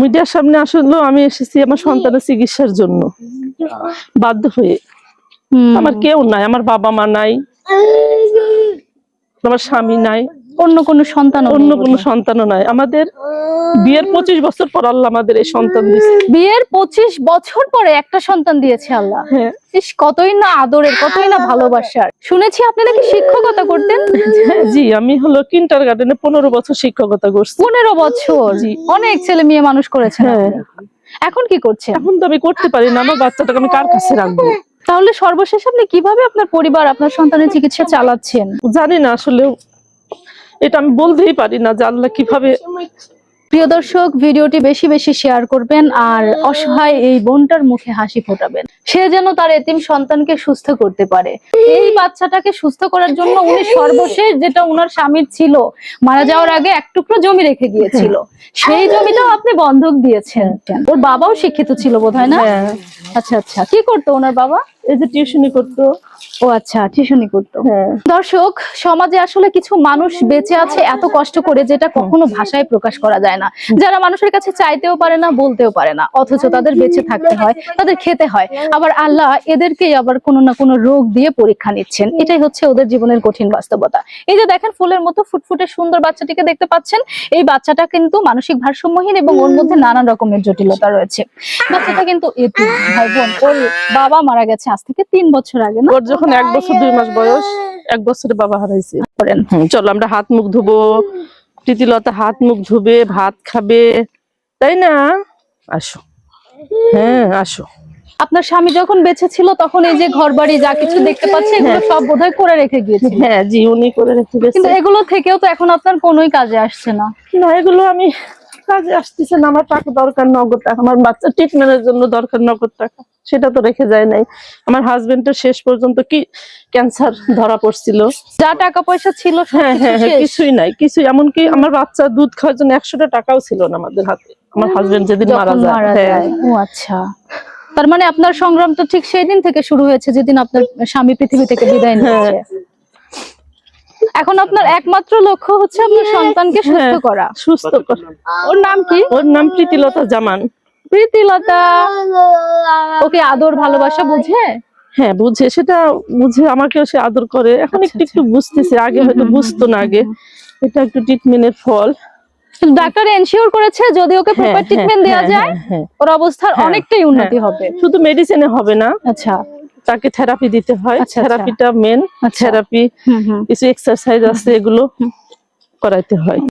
মিডিয়ার সামনে আসলে আমি এসেছি আমার সন্তানের চিকিৎসার জন্য। বাধ্য হয়ে। আমার কেউ নাই আমার বাবা মা নাই আমার স্বামী নাই। অন্য কোনো সন্তান অন্য কোনো সন্তানও নাই। আমাদের বিয়ের পঁচিশ বছর পর আল্লাহ আমাদের এই সন্তান দিয়েছে। বিয়ের পঁচিশ বছর পরে একটা সন্তান দিয়েছে আল্লাহ। হ্যাঁ। ইস কতই না আদরের কতই না ভালোবাসার। শুনেছি আপনি নাকি শিক্ষকতা করতেন? হ্যাঁ, জি আমি হলো কিন্টার গার্ডেনে পনেরো বছর শিক্ষকতা করছি। পনেরো বছর? জি। অনেক ছেলে মেয়ে মানুষ করেছেন হ্যাঁ। এখন কি করছেন? এখন তো আমি করতে পারি না আমার বাচ্চাটাকে আমি কার কাছে রাখব? তাহলে সর্বশেষ আপনি কীভাবে আপনার পরিবার আপনার সন্তানের চিকিৎসা চালাচ্ছেন? জানি না আসলে এটা আমি বলতেই পারি না যে আল্লাহ কীভাবে প্রিয় দর্শক ভিডিওটি বেশি বেশি শেয়ার করবেন আর অসহায় এই বোনটার মুখে হাসি ফোটাবেন। সে যেন তার এতিম সন্তানকে সুস্থ করতে পারে। এই বাচ্চাটাকে সুস্থ করার জন্য উনি সর্বশেষ যেটা উনার স্বামীর ছিল মারা যাওয়ার আগে এক টুকরো জমি রেখে গিয়েছিল। সেই জমিটাও আপনি বন্ধক দিয়েছেন। ওর বাবাও শিক্ষিত ছিল বোধহয় না? হ্যাঁ। আচ্ছা আচ্ছা। কি করতো ওনার বাবা? এই যে টিউশনি করতো। ও আচ্ছা টিউশনি করতো হ্যাঁ। দর্শক সমাজে আসলে কিছু মানুষ বেঁচে আছে এত কষ্ট করে যেটা কখনো ভাষায় প্রকাশ করা যায় না। যারা মানুষের কাছে চাইতেও পারে না বলতেও পারে না। অথচ তাদের বেঁচে থাকতে হয় তাদের খেতে হয়। আবার আল্লাহ এদেরকেই আবার কোনো না কোনো রোগ দিয়ে পরীক্ষা নিচ্ছেন। এটাই হচ্ছে ওদের জীবনের কঠিন বাস্তবতা। এই যে দেখেন ফুলের মতো ফুটফুটে সুন্দর বাচ্চাটিকে দেখতে পাচ্ছেন। এই বাচ্চাটা কিন্তু মানসিক ভারসাম্যহীন এবং ওর মধ্যে নানান রকমের জটিলতা রয়েছে। বাচ্চাটা কিন্তু ভাই বোন ওর বাবা মারা গেছে আজ থেকে তিন বছর আগে না? যখন এক বছর দুই মাস বয়স এক বছরে বাবা হারাইছে। করেন। চলো আমরা হাত মুখ ধুবো। প্রীতিলতা হাত মুখ ধুবে ভাত খাবে। তাই না? আসো। হ্যাঁ আসো। আপনার স্বামী যখন বেঁচে ছিল তখন এই যে ঘর বাড়ি যা কিছু দেখতে পাচ্ছে এগুলো সব বোধহয় করে রেখে গিয়েছিল। হ্যাঁ জি উনি করে রেখে গেছে। কিন্তু এগুলো থেকেও তো এখন আপনার কোনোই কাজে আসছে না। না এগুলো আমি কাজে আসতেছে না। আমার টাকা দরকার নগদ টাকা। আমার বাচ্চা ট্রিটমেন্টের জন্য দরকার নগদ টাকা। সেটা তো রেখে যায় নাই। আমার হাজবেন্ডের শেষ পর্যন্ত কি ক্যান্সার ধরা পড়ছিল। যা টাকা পয়সা ছিল হ্যাঁ হ্যাঁ হ্যাঁ কিছুই নাই কিছু এমনকি আমার বাচ্চা দুধ খাওয়ার জন্য একশোটা টাকাও ছিল না আমাদের হাতে। আমার হাজবেন্ড যেদিন মারা যায় হ্যাঁ। ও আচ্ছা। তার মানে আপনার সংগ্রাম তো ঠিক সেই দিন থেকে শুরু হয়েছে যেদিন আপনার স্বামী পৃথিবী থেকে বিদায় নিয়েছে। এখন আপনার একমাত্র লক্ষ্য হচ্ছে আপনার সন্তানকে সুস্থ হ্যাঁ। করা। সুস্থ করা। ওর নাম কি? ওর নাম প্রীতিলতা জামান। প্রীতিলতা ওকে আদর ভালোবাসা বুঝে? হ্যাঁ বুঝে। সেটা বুঝে আমাকেও সে আদর করে। এখন আচ্ছা, একটু একটু বুঝতেছে। আগে হয়তো বুঝতো না আগে। এটা একটু ট্রিটমেন্টের ফল। ডাক্তার এনশিওর করেছে যদি ওকে প্রপার ট্রিটমেন্ট দেওয়া যায় হ্যাঁ, হ্যাঁ। ওর অবস্থার হ্যাঁ, অনেকটাই উন্নতি। হবে। শুধু মেডিসিনে হবে না। আচ্ছা। তাকে থেরাপি দিতে হয়। আচ্ছা, আচ্ছা। থেরাপিটা মেন আচ্ছা। থেরাপি হুম হুম। কিছু এক্সারসাইজ আছে এগুলো করাইতে হয়।